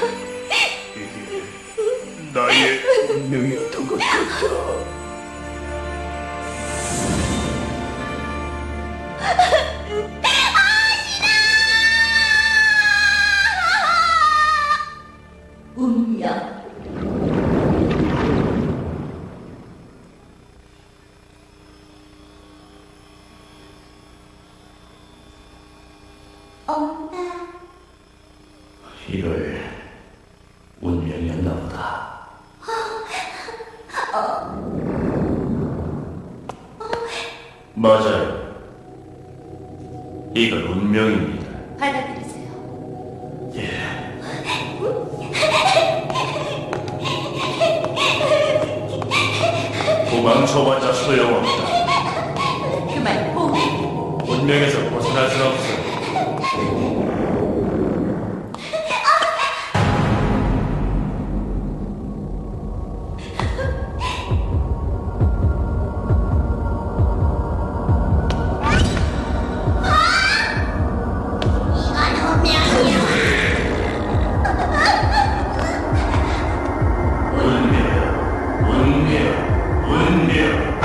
나의 운명이었던 것 같다. 엄마. 이걸 운명이었나 보다. 맞아요. 이건 운명입니다. 받아들이세요. 도망쳐봤자 소용없다. 그만 포기. 운명에서 One nil.